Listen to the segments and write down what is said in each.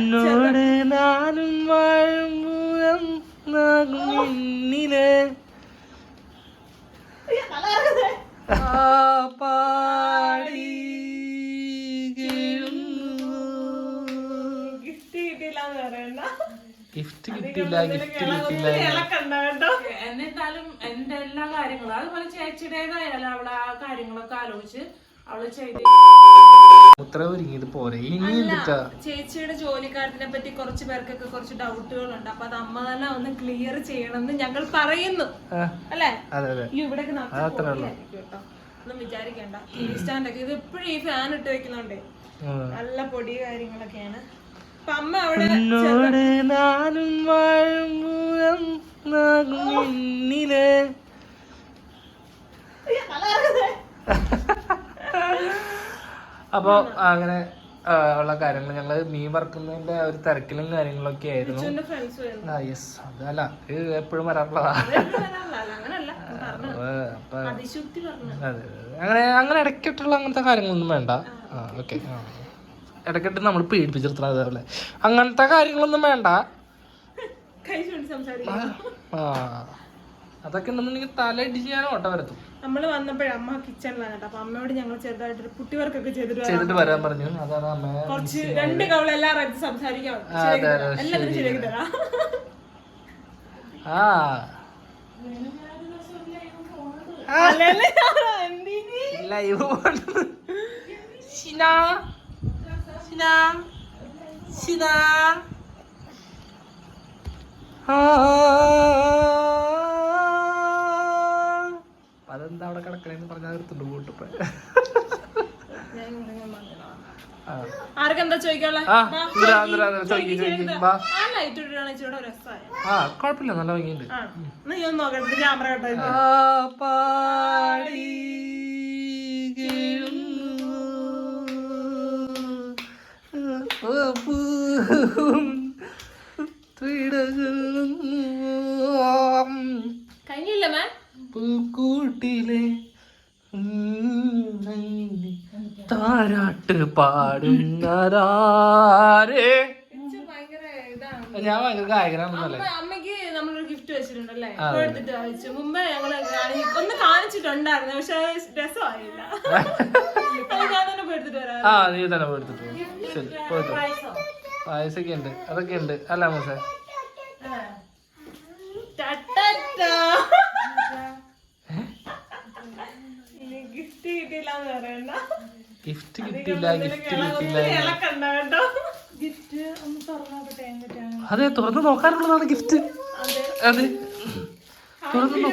എന്നോട് നാനും വാഴുമ്പൂരം ആ പാടി ഗിഫ്റ്റ് കിട്ടിയില്ല പറയണ്ട. ഗിഫ്റ്റ് കിട്ടില്ല ഗിഫ്റ്റ് കിട്ടില്ല എന്നിട്ടാലും എന്റെ എല്ലാ കാര്യങ്ങളും അതുപോലെ ചേച്ചിയുടേതായാലും അവളെ ആ കാര്യങ്ങളൊക്കെ ആലോചിച്ച് അവൾ ചെയ്ത് ഉത്തര ഒരുങ്ങിയത് പോരെ. ഇനി എന്തിട്ടാ? ചേച്ചിയുടെ ജോലിക്കാരത്തിനെ പറ്റി കുറച്ച് പേർക്കൊക്കെ കുറച്ച് ഡൗട്ടുകളുണ്ട്. അപ്പൊ അത് അമ്മ തന്നെ ഒന്ന് ക്ലിയർ ചെയ്യണം എന്ന് ഞങ്ങൾ പറയുന്നു. അല്ലേ? അതെ ഇവിടേക്ക്. ഒന്നും വിചാരിക്കണ്ട. ടി വി സ്റ്റാൻഡൊക്കെ ഇത് എപ്പോഴും ഈ ഫാൻ ഇട്ട് വെക്കുന്നുണ്ടേ. നല്ല പൊടി കാര്യങ്ങളൊക്കെയാണ്. അപ്പൊ അമ്മ അവിടെ അപ്പൊ അങ്ങനെ ഉള്ള കാര്യങ്ങൾ ഞങ്ങൾ മീൻ വറക്കുന്നതിന്റെ ഒരു തിരക്കിലും കാര്യങ്ങളൊക്കെ ആയിരുന്നു. ആ യെസ് അതല്ല ഇത് എപ്പോഴും വരാറുള്ളതാ. അതെ. അങ്ങനെ അങ്ങനെ ഇടയ്ക്കിട്ടുള്ള അങ്ങനത്തെ കാര്യങ്ങളൊന്നും വേണ്ട. ആ ഓക്കെ ഇടയ്ക്കിട്ട് നമ്മൾ പീഡിപ്പിച്ചിരുത്തണം അതേപോലെ അങ്ങനത്തെ കാര്യങ്ങളൊന്നും വേണ്ട. ആ. അതൊക്കെ ഉണ്ടെന്നുണ്ടെങ്കിൽ തല ഇടിച്ച് ഞാൻ ഓട്ട വരത്തും. നമ്മൾ വന്നപ്പോഴേ അമ്മ കിച്ചണിലാണ് കേട്ടോ. അപ്പൊ അമ്മയോട് ഞങ്ങൾ ചെറുതായിട്ട് കുട്ടികൾക്കൊക്കെ ചെയ്തിട്ട്. ചെയ്തിട്ട് വരാൻ പറഞ്ഞു. അതാണ് അമ്മ കുറച്ച് രണ്ട് കവള എല്ലാവരും അടുത്ത് സംസാരിക്കാം എല്ലാത്തിനും ശരിയാക്കി തരാം. ആ? ലൈവ് ഷിന. ഷിന. ഷിന ആ. അതെന്താ അവിടെ കിടക്കണേന്ന് പറഞ്ഞാൽ നിർത്തുണ്ട് കൂട്ടിപ്പോ ഞാൻ ഇവിടെ ഇങ്ങനെ വന്നതാ. ആ ആർക്കെന്താ ചോദിക്കാനുള്ളെ? ആ, വാ, എന്തിനാ, ചോദിക്ക്, എന്തിനാ, എന്തിനാ, ചോദിക്ക്, ചോദിക്ക്, ചോദിക്ക്, ചോദിക്ക്. വാ. ആ ലൈറ്റ് പറഞ്ഞാൽ നിർത്തുണ്ട് രസമായ. ആ കുഴപ്പമില്ല നല്ല ഭംഗിയുണ്ട്. എന്നാ പാടി പാടുന്നതാരേ. ഞാൻ ഭയങ്കര ഗായകനാണെന്നല്ലേ? അമ്മ- അമ്മയ്ക്ക് നമ്മളൊരു ഗിഫ്റ്റ് വെച്ചിട്ടുണ്ടല്ലേ? എടുത്തിട്ട് അയച്ചു മുമ്പേ ഞങ്ങൾ കാണി- ഒന്ന് കാണിച്ചിട്ടുണ്ടായിരുന്നു പക്ഷെ രസമായില്ല. ഞാൻ തന്നെ എടുത്തിട്ട് വരാം ആ നീ തന്നെ എടുത്തിട്ട്. ശരി പോയിട്ട്. പായസൊക്കെ ഉണ്ട്. അതൊക്കെ ഉണ്ട്. അല്ല മോസെ ഗിഫ്റ്റ് കിട്ടിയില്ല എന്ന് പറയണ്ട. ഗിഫ്റ്റ് കിട്ടില്ല ഗിഫ്റ്റ് കിട്ടില്ല അതെ തുറന്ന് നോക്കാനുള്ളതാണ് ഗിഫ്റ്റ് അതെ. തുറന്ന് മതി.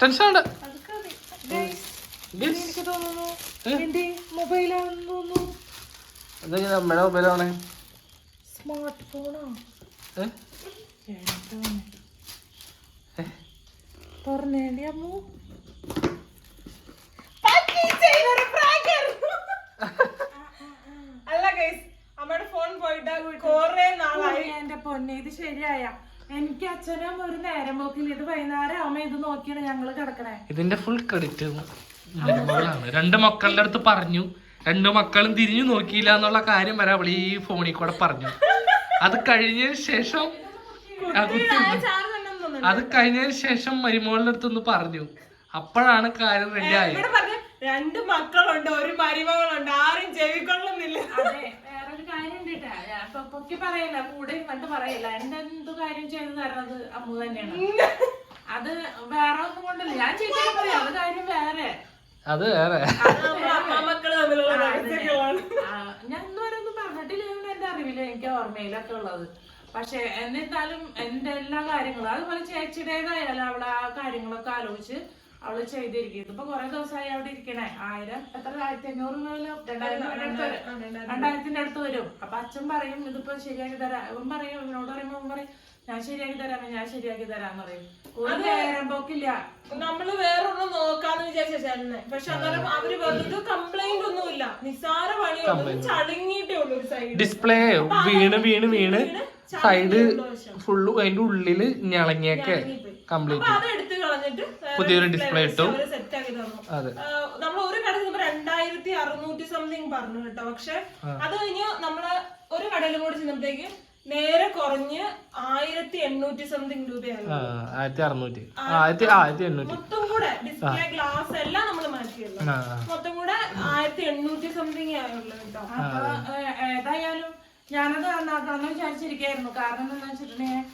ടെൻഷൻ ഉണ്ട് എനിക്ക് തോന്നുന്നു എന്റെ മൊബൈലാണെന്ന് തോന്നുന്നു. എന്തെങ്കിലും നമ്മുടെ മൊബൈലാണേ. സ്മാർട്ട് ഫോണോ? തുറന്നേണ്ടി അമ്മു. അല്ല ഗൈസ് അമ്മയുടെ ഫോൺ പോയിട്ട് കൊറേ നാളായി. എന്റെ പൊന്നെ ഇത് ശരിയായ. എനിക്ക് അച്ഛനും ഒരു നേരം പോക്കില്ല. ഇത് വൈകുന്നേരം അമ്മ ഇത് നോക്കിയാണ് ഞങ്ങൾ കിടക്കണേ. ഇതിന്റെ ഫുൾ ക്രെഡിറ്റ് രണ്ട് മക്കളുടെ അടുത്ത് പറഞ്ഞു. രണ്ടു മക്കളും തിരിഞ്ഞു നോക്കിയില്ല എന്നുള്ള കാര്യം വരെ അവൾ ഈ ഫോണിൽ കൂടെ പറഞ്ഞു. അത് കഴിഞ്ഞതിന് ശേഷം അത് കഴിഞ്ഞതിന് ശേഷം മരുമകളുടെ അടുത്തൊന്ന് പറഞ്ഞു. അപ്പോഴാണ് കാര്യം റെഡി ആയത്. ഇവിടെ പറഞ്ഞ രണ്ട് മക്കളുണ്ട് ഒരു മരുമകളുണ്ട് ആരും ചെവിക്കൊള്ളുന്നില്ല വേറൊരു കാര്യം ഉണ്ട് ട്ടാ. ഞാൻ ഇപ്പൊ പൊക്കി പറയില്ല കൂടെ ഇരുന്നിട്ട് പറയില്ല. എന്റെ എന്ത് കാര്യം ചെയ്തു തരണത് അമ്മു തന്നെയാണ്. അത് വേറെ ഒന്നും കൊണ്ടല്ല. ഞാൻ ചെയ്തു പറയാം. അത് കാര്യം വേറെ. അത് വേറെ. മക്കൾ തമ്മിലുള്ള ഞാൻ എന്ന് എന്റെ അറിവിൽ എനിക്ക് ഓർമ്മയിലൊക്കെ ഉള്ളത്. പക്ഷെ എന്നിരുന്നാലും എന്റെ എല്ലാ കാര്യങ്ങളും അതുപോലെ ചേച്ചിയുടേതായാലും അവൾ ആ കാര്യങ്ങളൊക്കെ ആലോചിച്ച് അവൾ ചെയ്തിരിക്കുന്നത് ഇപ്പൊ കൊറേ ദിവസമായി അവിടെ ഇരിക്കണേ. ആയിരം എത്ര? ആയിരത്തി അഞ്ഞൂറ് രൂപയിലോ രണ്ടായിരത്തിന്റെ അടുത്ത് വരും. അപ്പൊ അച്ഛൻ പറയും ഇതിപ്പോ ശരിയാക്കി തരാം. ഇവൻ പറയും ഇവനോട് പറയുമ്പോ ഇവൻ പറയും ഞാൻ ശരിയാക്കി തരാം ഞാൻ ശരിയാക്കി തരാന്ന് പറയും. ഒരു നേരം പോക്കില്ല. നമ്മൾ വേറൊന്നും നോക്കാന്ന് വിചാരിച്ച ചേട്ടനെ. പക്ഷെ അന്നേരം അവർ പറഞ്ഞത് കംപ്ലൈന്റ് ഒന്നുമില്ല. നിസ്സാര ഡിസ്പ്ലേ വീണ് വീണ് വീണ് സൈഡ് ഫുള്ള് അതിന്റെ ഉള്ളിൽ ഞളങ്ങിയൊക്കെ കംപ്ലീറ്റ് അത് എടുത്ത് കളഞ്ഞിട്ട് പുതിയൊരു display ഇട്ടു. അതെ. നമ്മൾ ഒരു കടയിൽ രണ്ടായിരത്തി അറുന്നൂറ്റി സംതിങ് പറഞ്ഞു കേട്ടോ. പക്ഷെ അത് കഴിഞ്ഞ് നമ്മൾ ഒരു കടയിലും കൂടി ചെന്നപ്പോഴത്തേക്ക് നേരെ കുറഞ്ഞ് ആയിരത്തി എണ്ണൂറ്റി സംതിങ് ആയിരത്തി അറുന്നൂറ്റി. ആ, ആയിരത്തി ആ, ആയിരത്തി എണ്ണൂറ്റി. മൊത്തം കൂടെ ഡിസ്പ്ലേ ഗ്ലാസ് എല്ലാം നമ്മൾ മാറ്റിയല്ലോ. മൊത്തം ആയിരത്തി എണ്ണൂറ്റി സംതിങ് ആയുള്ളൂ കേട്ടോ അപ്പൊ ഏതായാലും ഞാനത് നന്നാക്കാന്ന് വിചാരിച്ചിരിക്കായിരുന്നു. കാരണം എന്താണെന്ന് വെച്ചിട്ടുണ്ടെങ്കിൽ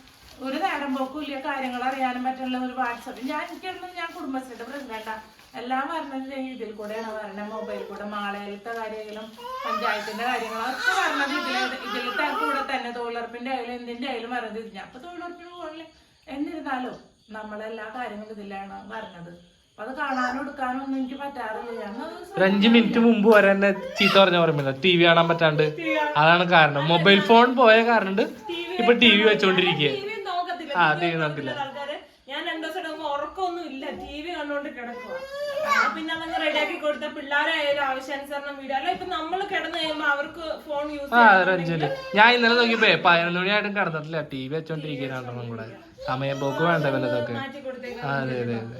ഒരു നേരം പോക്കും ഇല്ല കാര്യങ്ങൾ അറിയാനും പറ്റുള്ള ഒരു വാട്സപ്പ്. ഞാൻ എനിക്കൊന്നും ഞാൻ കുടുംബശ്രീയുടെ പ്രസിഡന്റാ എല്ലാം വരണത് ഇതിൽ കൂടെയാണ് വരണത് മൊബൈൽ കൂടെ മാളയിലത്തെ കാര്യങ്ങളും പഞ്ചായത്തിന്റെ കാര്യങ്ങളൊക്കെ പറഞ്ഞത് വരണത് ഇതിൽ ഇതിലത്തെ കൂടെ തന്നെ തൊഴിലുറപ്പിന്റെ ആയാലും എന്തിന്റെ ആയാലും വരണത് ഇത് ഞാൻ അപ്പൊ തൊഴിലുറപ്പിന് പോകണില്ല എന്നിരുന്നാലും നമ്മളെല്ലാ കാര്യങ്ങളും ഇതിലാണ് വരണത്. അപ്പൊ അത് കാണാനും എടുക്കാനും ഒന്നും എനിക്ക് പറ്റാറില്ല. ഒരു അഞ്ച് മിനിറ്റ് മുമ്പ് വരെ എന്നെ ചീത്ത പറഞ്ഞ ഓർമ്മയില്ല. ടി വി കാണാൻ പറ്റാണ്ട്. അതാണ് കാരണം. മൊബൈൽ ഫോൺ പോയ കാരണം ഇപ്പൊ ടി വി വെച്ചോണ്ടിരിക്കുക ആ ടി വി നോക്കില്ല ഞാൻ രണ്ടു ദിവസം ഇടുമ്പോ ഉറക്കമൊന്നും ഇല്ല. ടി വി കണ്ടോണ്ട് കിടക്കുക പിന്നെ അതങ്ങ് റെഡിയാക്കി കൊടുത്ത പിള്ളേരായാലും ആവശ്യാനുസരണം വീഡിയോ അല്ല ഇപ്പൊ നമ്മൾ കിടന്നു കഴിയുമ്പോ അവർക്ക് ഫോൺ യൂസ് ഞാൻ ഇന്നലെ നോക്കിയപ്പോ പതിനൊന്ന് മണിയായിട്ടും കിടന്നിട്ടില്ല. ടി വി വെച്ചോണ്ടിരിക്കുക നമ്മുടെ കൂടെ സമയം പോക്ക് വേണ്ട വല്ലതൊക്കെ അതെ അതെ അതെ.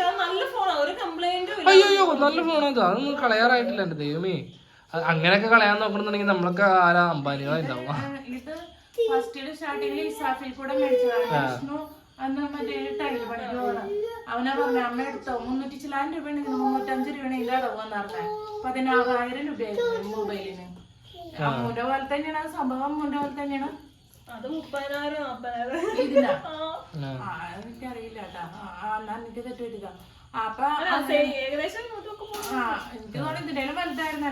പക്ഷെ അത് നല്ല ഫോണാ ഒരു കംപ്ലൈന്റും ഇല്ല. അയ്യോ നല്ല ഫോണത് അതൊന്നും കളയാറായിട്ടില്ല എന്റെ ദൈവമേ. അത് അങ്ങനെയൊക്കെ കളയാൻ നോക്കണമെന്നുണ്ടെങ്കിൽ നമ്മളൊക്കെ ആരാ അംബാനികളായിട്ടുണ്ടാവും ഇത് ഫസ്റ്റിൽ സ്റ്റാർട്ടിങ്ങിൽ ഇസാഫിൽ കൂടെ മേടിച്ചതാണ്. വിഷ്ണു അന്ന് മറ്റേ ടൈൽ പണിക്ക് പോകണം അവനെ പറഞ്ഞ അമ്മ എടുത്തോ മുന്നൂറ്റി ചിലാൻ രൂപയാണ് മുന്നൂറ്റഞ്ച് രൂപയാണ് എന്ന് പറഞ്ഞത് പതിനാറായിരം രൂപയായിരുന്നു മൊബൈലിന്. അമ്മൂന്റെ പോലെ തന്നെയാണ് സംഭവം അമ്മൂന്റെ പോലെ തന്നെയാണ്. അത് മുപ്പതിനായിരം നാപ്പതിനായിരം ഇതിനാ ആ. ആ എനിക്കറിയില്ല കേട്ടാ ആ എന്നാ എനിക്ക് തെറ്റുപറ്റില്ല അപ്പൊ ഏകദേശം എനിക്ക് തോന്നി ഇതിനേലും വലുതായിരുന്നു.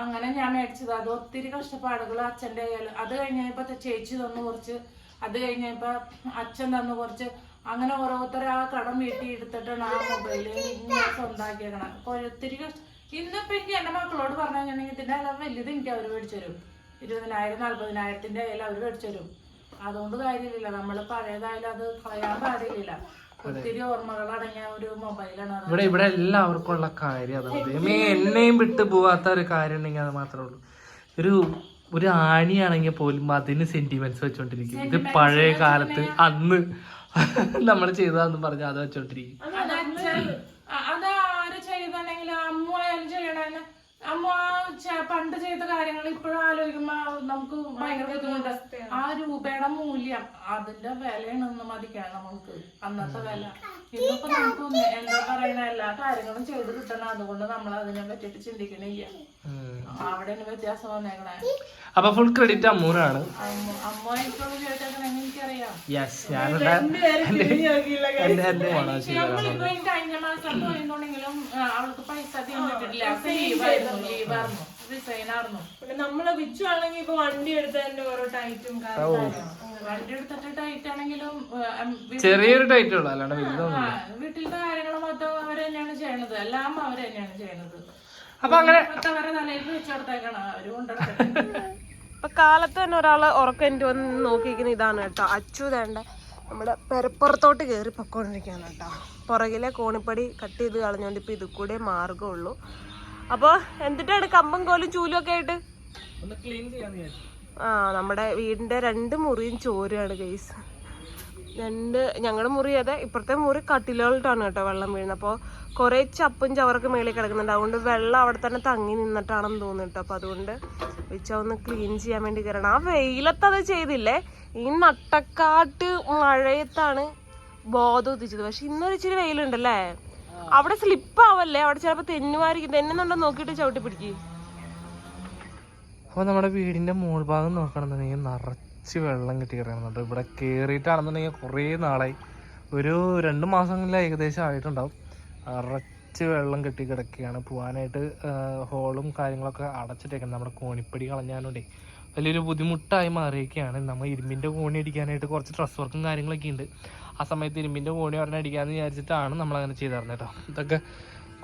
അങ്ങനെ ഞാൻ മേടിച്ചത്. അത് ഒത്തിരി കഷ്ടപ്പാടുകൾ അച്ഛന്റെ കയ്യിൽ അത് കഴിഞ്ഞപ്പോ ചേച്ചി തന്നു കുറച്ച്. അത് കഴിഞ്ഞപ്പോ അച്ഛൻ തന്നു കുറച്ച്. അങ്ങനെ ഓരോരുത്തരെ ആ കടം വീട്ടി എടുത്തിട്ടാണ് ആ മൊബൈൽ ഞാൻ സ്വന്തമാക്കിയേക്കണം അപ്പൊ ഒത്തിരി കഷ്ടം ഇന്നിപ്പോ എനിക്ക് എന്റെ മക്കളോട് പറഞ്ഞു കഴിഞ്ഞിട്ടുണ്ടെങ്കിൽ ഇതിന്റെ അളവ് വലുത് എനിക്ക് അവർ മേടിച്ചു തരും. ഇരുപതിനായിരം നാൽപ്പതിനായിരത്തിന്റെ കയ്യിൽ അവർ മേടിച്ചു തരും. അതുകൊണ്ട് കാര്യമില്ല നമ്മൾ പഴയതായാലും അത് പറയാൻ പാടില്ല ഒത്തിരി ഓർമ്മകൾ അടങ്ങിയ ഒരു മൊബൈലാണ് ഇവിടെ ഇവിടെ എല്ലാവർക്കും ഉള്ള കാര്യം അതാണ്. എന്നെയും വിട്ടു പോവാത്ത ഒരു കാര്യം ഉണ്ടെങ്കിൽ അത് മാത്രമേ ഉള്ളൂ. ഒരു ഒരു ആണിയാണെങ്കിൽ പോലും അതിന് സെന്റിമെന്റ്സ് വെച്ചോണ്ടിരിക്കും. ഇത് പഴയ കാലത്ത് അന്ന് നമ്മൾ ചെയ്തതാന്ന് പറഞ്ഞ് അത് വെച്ചോണ്ടിരിക്കും അത് അച്ഛൻ അ- അത് ആര് ചെയ്താണെങ്കിൽ അമ്മ ആയാലും ചെയ്യണേന്ന് അമ്മ പണ്ട് ചെയ്ത കാര്യങ്ങൾ ഇപ്പോഴും ആലോചിക്കുമ്പോ നമുക്ക് ഭയങ്കര ബുദ്ധിമുട്ട് ആ രൂപയുടെ മൂല്യം അതിന്റെ വിലയാണെന്ന് മതിക്കാൻ നമുക്ക്. അന്നത്തെ വില. ഇന്നിപ്പോ നമുക്ക് എന്താ പറയണ എല്ലാ കാര്യങ്ങളും ചെയ്ത് കിട്ടണം. അതുകൊണ്ട് നമ്മൾ അതിനെ പറ്റിട്ട് ചിന്തിക്കണില്ല. ഉം. അവിടെയാണ് വ്യത്യാസം വന്നേക്കണേ. അപ്പൊ ഫുൾ ക്രെഡിറ്റ് അമ്മൂനാണ്. അമ്മ ഇപ്പോഴും ചോദിച്ചേക്കണെന്ന് എനിക്കറിയാം. കഴിഞ്ഞ മാസം പോയിരുന്നുണ്ടെങ്കിലും ആ, അവൾക്ക് പൈസ തീർന്നിട്ടില്ല. പിന്നെ നമ്മൾ വിച്ചു ആണെങ്കിൽ ഇപ്പൊ വണ്ടി എടുത്തതിന്റെ ഓരോ ടൈറ്റും വണ്ടി എടുത്തിട്ട് ടൈറ്റ് ആണെങ്കിലും ചെറിയൊരു ടൈറ്റ് ഉള്ളു അല്ലാണ്ട് വീട്ടിലത്തെ കാര്യങ്ങൾ മൊത്തം അവർ തന്നെയാണ് ചെയ്യണത് എല്ലാം അവർ തന്നെയാണ് ചെയ്യണത് അപ്പൊ അങ്ങനെ അവരെ തലയിൽ വെച്ച് കൊടുത്തേക്കാണ്. അവർ കൊണ്ടെടുത്തിട്ട് ഇപ്പൊ കാലത്ത് തന്നെ ഒരാൾ ഉറക്കം എനിക്ക് വന്ന് നോക്കിയിരിക്കുന്ന ഇതാണ് കേട്ടോ. അച്ചു വേണ്ട നമ്മുടെ പെരപ്പുറത്തോട്ട് കയറി പൊക്കോണ്ടിരിക്കുകയാണ് കേട്ടോ. പുറകിലെ കോണിപ്പടി കട്ട് ചെയ്ത് കളഞ്ഞോണ്ട് ഇപ്പൊ ഇത് കൂടെ മാർഗമുള്ളൂ അപ്പോൾ എന്തിട്ടാണ് കമ്പം കോലും ചൂലും ഒക്കെ ആയിട്ട്? ആ നമ്മുടെ വീടിന്റെ രണ്ട് മുറിയും ചോരാണ് ഗൈസ് രണ്ട് ഞങ്ങളുടെ മുറി അതെ ഇപ്പുറത്തെ മുറി കട്ടിലോട്ടാണ് കേട്ടോ വെള്ളം വീഴുന്നത്. അപ്പോൾ കുറേ ചപ്പും ചവറൊക്കെ മേളിൽ കിടക്കുന്നുണ്ട്. അതുകൊണ്ട് വെള്ളം അവിടെ തന്നെ തങ്ങി നിന്നിട്ടാണെന്ന് തോന്നുന്നു കേട്ടോ. അപ്പോൾ അതുകൊണ്ട് വെച്ച ഒന്ന് ക്ലീൻ ചെയ്യാൻ വേണ്ടി കയറണം. ആ വെയിലത്ത് അത് ചെയ്തില്ലേ? ഈ നട്ടക്കാട്ട് മഴയത്താണ് ബോധം ഉദിച്ചത്. പക്ഷെ ഇന്നൊരു ഇച്ചിരി വെയിലുണ്ടല്ലേ? അവിടെ സ്ലിപ്പ് ആവല്ലേ? അവിടെ ചിലപ്പോ തെന്നുമായിരിക്കും. തെന്നുന്നുണ്ടോ നോക്കിട്ട് ചവിട്ടി പിടിക്കും. അപ്പൊ നമ്മുടെ വീടിന്റെ മോൾ ഭാഗം നോക്കണമെന്നുണ്ടെങ്കിൽ നിറച്ച് വെള്ളം കിട്ടി. കിടക്കുന്നുണ്ട് ഇവിടെ കയറിയിട്ടാണെന്നുണ്ടെങ്കിൽ കുറേ നാളായി. ഒരു രണ്ട് മാസങ്ങളിൽ ഏകദേശം ആയിട്ടുണ്ടാവും. നിറച്ച് വെള്ളം കെട്ടി കിടക്കുകയാണ്. പോകാനായിട്ട് ഹോളും കാര്യങ്ങളൊക്കെ അടച്ചിട്ടേക്കുന്നത് നമ്മുടെ കോണിപ്പടി കളഞ്ഞാലുണ്ടേ വലിയൊരു ബുദ്ധിമുട്ടായി മാറിയൊക്കെയാണ് നമ്മൾ ഇരുമ്പിന്റെ കോണി അടിക്കാനായിട്ട് കുറച്ച് ഡ്രസ് വർക്കും കാര്യങ്ങളൊക്കെ ഉണ്ട്. ആ സമയത്ത് ഇരുമ്പിന്റെ കോണി ഒരെണ്ണം അടിക്കാമെന്ന് വിചാരിച്ചിട്ടാണ് നമ്മളങ്ങനെ ചെയ്തിരുന്നത് കേട്ടോ ഇതൊക്കെ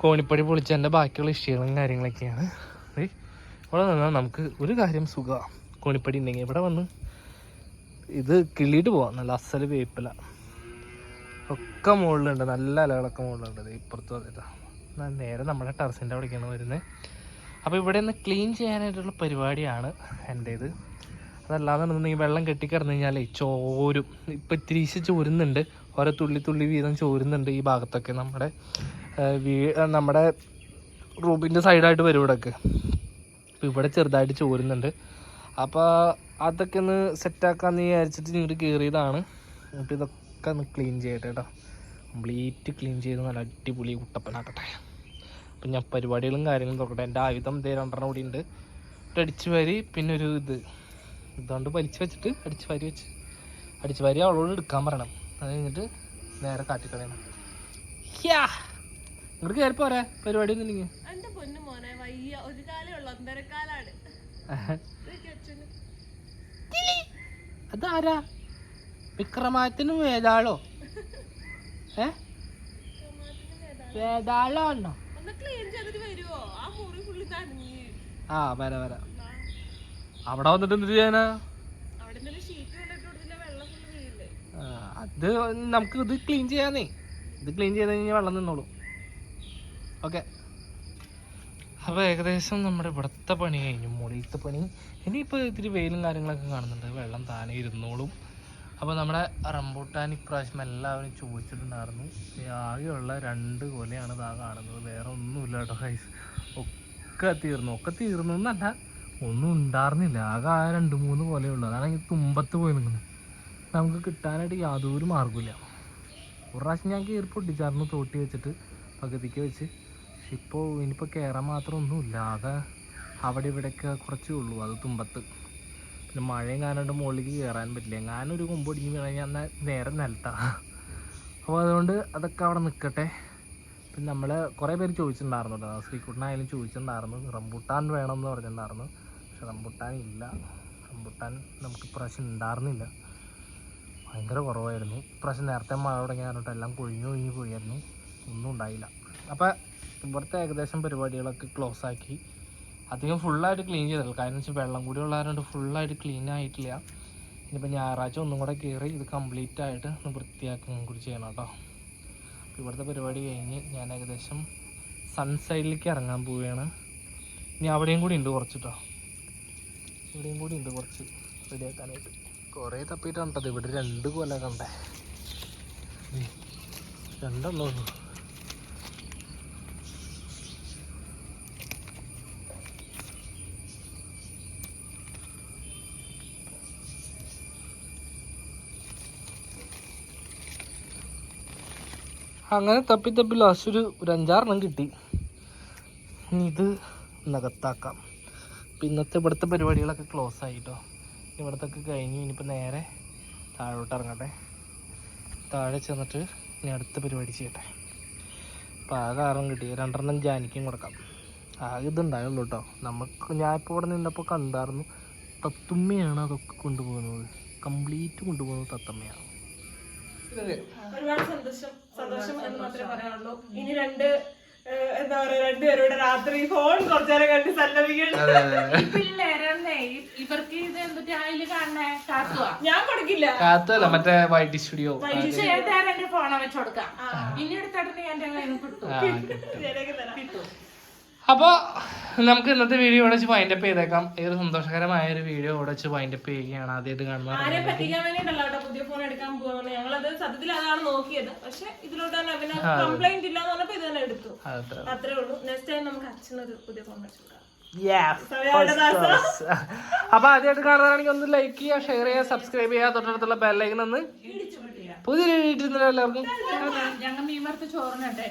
കോണിപ്പടി പൊളിച്ചതിന്റെ ബാക്കിയുള്ള ഇഷ്ടികളും കാര്യങ്ങളൊക്കെയാണ്. ഇവിടെ നിന്നാൽ നമുക്ക് ഒരു കാര്യം സുഖമാണ് കോണിപ്പടി ഉണ്ടെങ്കിൽ ഇവിടെ വന്ന് ഇത് കിളിയിട്ട് പോവാം. നല്ല അസൽ വേപ്പില. ഒക്കെ മുകളിലുണ്ട്. നല്ല ഇലകളൊക്കെ മുകളിലുണ്ട്. ഇപ്പുറത്ത് വന്നിട്ടാ. എന്നാ നേരെ നമ്മുടെ ടെറസിന്റെ അവിടേക്കാണ് വരുന്നത് അപ്പോൾ ഇവിടെ നിന്ന് ക്ലീൻ ചെയ്യാനായിട്ടുള്ള പരിപാടിയാണ് എന്റേത് അതല്ലാന്നുണ്ടെന്നുണ്ടെങ്കിൽ വെള്ളം കെട്ടിക്കിടന്നു കഴിഞ്ഞാലേ ചോരും. ഇപ്പം ഈശ ചോരുന്നുണ്ട്. ഓരോ തുള്ളി തുള്ളി വീതം ചോരുന്നുണ്ട് ഈ ഭാഗത്തൊക്കെ നമ്മുടെ വീ നമ്മുടെ റൂമിന്റെ സൈഡായിട്ട് വരും ഇവിടെയൊക്കെ അപ്പോൾ ഇവിടെ ചെറുതായിട്ട് ചോരുന്നുണ്ട്. അപ്പോൾ അതൊക്കെ ഒന്ന് സെറ്റാക്കാമെന്ന് വിചാരിച്ചിട്ട് ഇങ്ങോട്ട് കയറിയതാണ് അപ്പോൾ ഇതൊക്കെ ഒന്ന് ക്ലീൻ ചെയ്യട്ടെ കേട്ടോ കംപ്ലീറ്റ് ക്ലീൻ ചെയ്ത് നല്ല അടിപൊളി കുട്ടപ്പനാക്കട്ടെ അപ്പം ഞാൻ പരിപാടികളും കാര്യങ്ങളും നോക്കട്ടെ. എന്റെ ആയുധം ഇതേ രണ്ടെണ്ണം കൂടി ഉണ്ട്. ഒരു അടിച്ചു വരി പിന്നെ ഒരു ഇത്. ഇതുകൊണ്ട് വലിച്ചു വെച്ചിട്ട് അടിച്ചു വാരി വെച്ച്. അടിച്ചു വാരി അവളോട് എടുക്കാൻ പറയണം. അത് കഴിഞ്ഞിട്ട് നേരെ കാട്ടിക്കളയണം. യാ! ഇങ്ങോട്ട് കയറി പോരെ. പരിപാടി ഒന്നരക്കാലാണ് അതാരാ? വിക്രമാത്തിനും വേതാളോ ഏ വേതാളോ ആണോ? ഒന്ന് ആ വരാ വരാ. അവിടെ വന്നിട്ട് എന്ത് ചെയ്യാനാ? അത് നമുക്ക് ഇത് ക്ലീൻ ചെയ്യാന്നേ. ഇത് ക്ലീൻ ചെയ്ത് കഴിഞ്ഞാൽ വെള്ളം നിന്നോളൂ. ഓക്കെ അപ്പോൾ ഏകദേശം നമ്മുടെ ഇവിടുത്തെ പണി കഴിഞ്ഞു. മുകളിലത്തെ പണി. ഇനിയിപ്പോൾ ഇത്തിരി വെയിലും കാര്യങ്ങളൊക്കെ കാണുന്നുണ്ട്. വെള്ളം താനേ ഇരുന്നോളും. അപ്പോൾ നമ്മുടെ റംബൂട്ടാൻ ഇപ്രാവശ്യം എല്ലാവരും ചോദിച്ചിട്ടുണ്ടായിരുന്നു. ആകെയുള്ള രണ്ട് കൊലയാണ് ഇതാ കാണുന്നത്. വേറെ ഒന്നുമില്ല കേട്ടോ ഒക്കെ തീർന്നു. ഒക്കെ തീർന്നു എന്നല്ല. ഒന്നും ഉണ്ടായിരുന്നില്ല ആകെ ആ രണ്ട് മൂന്ന് കൊലയുള്ളൂ അതാണെങ്കിൽ തുമ്പത്ത് പോയി നിൽക്കുന്നത്. നമുക്ക് കിട്ടാനായിട്ട് യാതൊരു മാർഗമില്ല ഒരു പ്രാവശ്യം ഞാൻ കയറി പൊട്ടിച്ചായിരുന്നു തോട്ടി വെച്ചിട്ട് പകുതിക്ക് വെച്ച്. പക്ഷെ ഇപ്പോൾ ഇനിയിപ്പോൾ കയറാൻ മാത്രം ഒന്നുമില്ല. ആകെ അവിടെ ഇവിടെയൊക്കെ കുറച്ചേ ഉള്ളൂ. അത് തുമ്പത്ത്. പിന്നെ മഴയും കാണാണ്ട് മുകളിലേക്ക് കയറാൻ പറ്റില്ല. ഞാനൊരു കൊമ്പ് ഒടിഞ്ഞ് വീണാൽ ഞാൻ നേരെ നിലത്താണ് അപ്പോൾ അതുകൊണ്ട് അതൊക്കെ അവിടെ നിൽക്കട്ടെ പിന്നെ നമ്മൾ കുറേ പേര് ചോദിച്ചിട്ടുണ്ടായിരുന്നു കേട്ടോ. ശ്രീകുട്ടനായാലും ചോദിച്ചിട്ടുണ്ടായിരുന്നു. റംബുട്ടാൻ വേണമെന്ന് പറഞ്ഞിട്ടുണ്ടായിരുന്നു. പക്ഷെ റംബുട്ടാൻ ഇല്ല. റംബുട്ടാൻ നമുക്ക് ഇപ്രാവശ്യം ഉണ്ടായിരുന്നില്ല ഭയങ്കര കുറവായിരുന്നു. ഇപ്രാവശ്യം നേരത്തെ മഴ തുടങ്ങിയ കാരണമായിട്ട് എല്ലാം കൊഴിഞ്ഞു കൊഴിഞ്ഞു പോയായിരുന്നു ഒന്നും ഉണ്ടായില്ല. അപ്പോൾ ഇവിടുത്തെ ഏകദേശം പരിപാടികളൊക്കെ ക്ലോസ് ആക്കി. അധികം ഫുള്ളായിട്ട് ക്ലീൻ ചെയ്തില്ല കാരണം വെച്ചാൽ വെള്ളം കൂടി ഉള്ളതുകൊണ്ട് ഫുള്ളായിട്ട് ക്ലീൻ ആയിട്ടില്ല. ഇനിയിപ്പോൾ ഞായറാഴ്ച ഒന്നും കൂടെ കയറി ഇത് കംപ്ലീറ്റ് ആയിട്ട് ഒന്ന് വൃത്തിയാക്കുകയും കൂടി ചെയ്യണം കേട്ടോ. ഇവിടുത്തെ പരിപാടി കഴിഞ്ഞ് ഞാൻ ഏകദേശം സൺസൈഡിലേക്ക് ഇറങ്ങാൻ പോവുകയാണ്. ഇനി അവിടെയും കൂടി ഉണ്ട് കുറച്ചിട്ടോ ഇവിടെയും കൂടി ഉണ്ട് കുറച്ച് റെഡിയാക്കാനായിട്ട്. കുറേ തപ്പിയിട്ടാണ് കണ്ടത്. ഇവിടെ രണ്ട് കൊല കണ്ടേ. രണ്ടെണ്ണേ? അങ്ങനെ തപ്പി തപ്പി ലാസ്റ്റ് ഒരു അഞ്ചാറെണ്ണം കിട്ടി. ഇത് നകത്താക്കാം. അപ്പം ഇന്നത്തെ ഇവിടുത്തെ പരിപാടികളൊക്കെ ക്ലോസ് ആയിട്ടോ. ഇവിടത്തൊക്കെ കഴിഞ്ഞു. ഇനിയിപ്പോൾ നേരെ താഴോട്ട് ഇറങ്ങട്ടെ. താഴെ ചെന്നിട്ട് ഇനി അടുത്ത പരിപാടി ചെയ്യട്ടെ. അപ്പോൾ ആകെ ആറും കിട്ടി. രണ്ടെണ്ണം ജാനിക്കും കൊടുക്കാം. ആകെ ഇതുണ്ടായുള്ളൂ കേട്ടോ നമുക്ക് ഞാൻ ഇപ്പോൾ ഇവിടെ നിന്നപ്പോൾ കണ്ടായിരുന്നു. തത്തുമ്മയാണ് അതൊക്കെ കൊണ്ടുപോകുന്നത്. കംപ്ലീറ്റ് കൊണ്ടുപോകുന്നത് തത്തമ്മയാണ്. ഒരുപാട് സന്തോഷം. സന്തോഷം എന്ന് മാത്രമേ പറയാനുള്ളൂ. ഇനി രണ്ട് എന്താ പറയാ രണ്ടുപേരുടെ രാത്രി ഫോൺ കുറച്ചേരം കണ്ട് സല്ലപിക്കണം പിള്ളേരല്ലേ ഇവർക്ക് ഇത് എന്തിട്ട് അതിൽ കാണണേ കാത്തുവാ. ഞാൻ കൊടുക്കില്ല. കാത്തുവല്ല മറ്റേ വൈറ്റ് സ്റ്റുഡിയോ. ഏതായാലും എന്റെ ഫോണെ വെച്ച് കൊടുക്കാം. ഇനി എടുത്തിട്ട് എന്റെ കിട്ടും. തരാം. അപ്പോൾ നമുക്ക് ഇന്നത്തെ വീഡിയോ ഇവിടെ വെച്ച് വൈൻഡപ്പ് ചെയ്തേക്കാം. ഈ ഒരു സന്തോഷകരമായ ഒരു വീഡിയോ ഇവിടെ വെച്ച് വൈൻഡപ്പ് ചെയ്യുകയാണ് ആദ്യമായിട്ട് കാണുന്നത്. ആരെ പറ്റിക്കാൻ കേട്ടോ പുതിയ ഫോൺ എടുക്കാൻ പോകുന്നത് ഞങ്ങളത് സത്യത്തിൽ അതാണ് നോക്കിയത്. പക്ഷെ ഇതിലോട്ട് തന്നെ പിന്നെ കംപ്ലൈന്റ് ഇല്ലാന്ന് പറഞ്ഞപ്പോ ഇത് തന്നെ എടുത്തു. അത്രേ ഉള്ളൂ. നെക്സ്റ്റ് ടൈം നമുക്ക് അച്ഛനൊരു പുതിയ ഫോൺ വെച്ചു അപ്പൊ ആദ്യമായിട്ട് കാണുന്നതാണെങ്കിൽ ഒന്ന് ലൈക്ക് ചെയ്യുക ഷെയർ ചെയ്യുക സബ്സ്ക്രൈബ് ചെയ്യുക തൊട്ടടുത്തുള്ള ബെല്ലൈക്കൻ ഒന്ന് പുതിയൊരു വീട്ടിൽ എല്ലാവർക്കും. ഞങ്ങൾ മീൻ വറുത്ത് ചോറിനട്ടെ